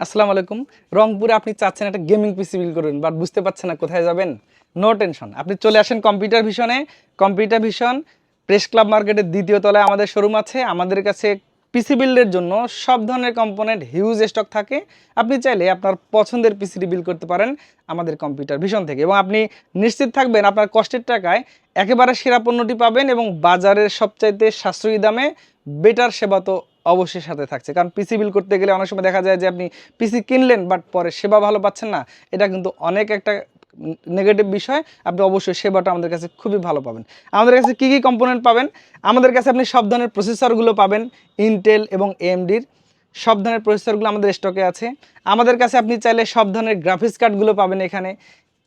আসসালামু আলাইকুম। রংপুরে আপনি চাচ্ছেন একটা গেমিং পিসি বিল করবেন বাট বুঝতে পারছেন না কোথায় যাবেন? নো টেনশন আপনি চলে আসেন কম্পিউটার ভিশনে। কম্পিউটার ভিশন, প্রেস ক্লাব মার্কেটের দ্বিতীয় তলায় আমাদের শোরুম আছে। আমাদের কাছে পিসি বিল্ডের জন্য সব ধরনের কম্পোনেন্ট হিউজ স্টক থাকে। আপনি চাইলে আপনার পছন্দের পিসিটি বিল করতে পারেন আমাদের কম্পিউটার ভিশন থেকে। এবং আপনি নিশ্চিত থাকবেন আপনার কষ্টের টাকায় একেবারে সেরা পণ্যটি পাবেন এবং বাজারের সবচাইতে সাশ্রয়ী দামে বেটার সেবা তো অবশ্যই সাথে থাকছে। কারণ পিসি বিল করতে গেলে অনেক সময় দেখা যায় যে আপনি পিসি কিনলেন বাট পরে সেবা ভালো পাচ্ছেন না। এটা কিন্তু অনেক একটা নেগেটিভ বিষয়। আপনি অবশ্যই সেবাটা আমাদের কাছে খুবই ভালো পাবেন। আমাদের কাছে কী কী কম্পোনেন্ট পাবেন? আমাদের কাছে আপনি সব ধরনের প্রসেসরগুলো পাবেন ইন্টেল এবং এএমডির সব ধরনের প্রসেসরগুলো আমাদের স্টকে আছে। আমাদের কাছে আপনি চাইলে সব ধরনের গ্রাফিক্স কার্ডগুলো পাবেন এখানে।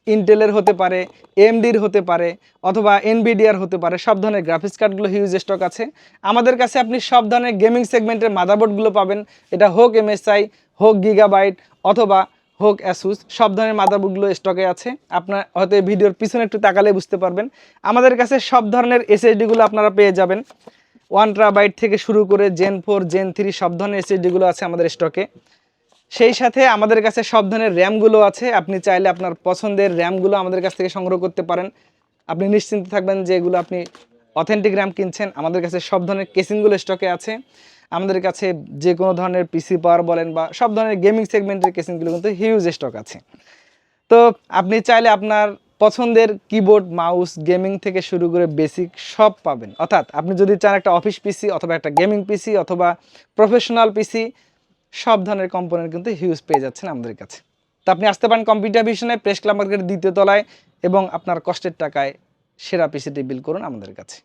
ইন্টেলের হতে পারে এমডির হতে পারে, অথবা এনবিডিআর হতে পারে, সব ধরনের গ্রাফিক্স কার্ডগুলো হিউজ স্টক আছে। আমাদের কাছে আপনি সব ধরনের গেমিং সেগমেন্টের মাদারবোর্ডগুলো পাবেন। এটা হোক এমএসআই হোক গিগাবাইট অথবা হোক অ্যাসুস সব ধরনের মাদারবোর্ডগুলো স্টকে আছে। আপনার হয়তো এই ভিডিওর পিছনে একটু তাকালে বুঝতে পারবেন। আমাদের কাছে সব ধরনের এসএসডিগুলো আপনারা পেয়ে যাবেন। ওয়ান ট্রাবাইট থেকে শুরু করে জেন ফোর জেন থ্রি সব ধরনের এসএসডিগুলো আছে আমাদের স্টকে সেই সাথে আমাদের কাছে সব ধরনের র্যামগুলো আছে। আপনি চাইলে আপনার পছন্দের র্যামগুলো আমাদের কাছ থেকে সংগ্রহ করতে পারেন। আপনি নিশ্চিন্ত থাকবেন যে এগুলো আপনি অথেন্টিক র্যাম কিনছেন। আমাদের কাছে সব ধরনের কেসিংগুলো স্টকে আছে। আমাদের কাছে যে কোনো ধরনের পিসি পাওয়ার বলেন বা সব ধরনের গেমিং সেগমেন্টের কেসিংগুলো কিন্তু হিউজ স্টক আছে। তো আপনি চাইলে আপনার পছন্দের কিবোর্ড মাউস গেমিং থেকে শুরু করে বেসিক সব পাবেন। অর্থাৎ আপনি যদি চান একটা অফিস পিসি অথবা একটা গেমিং পিসি অথবা প্রফেশনাল পিসি সব ধরনের কম্পোনেন্ট কিন্তু হিউজ পেয়ে যাচ্ছেন আমাদের কাছে। তো আপনি আসতে পারেন কম্পিউটার ভিশনে প্রেস ক্লাব মার্কেটের দ্বিতীয় তলায় এবং আপনার কষ্টের টাকায় সেরা পিসিটি বিল করুন আমাদের কাছে।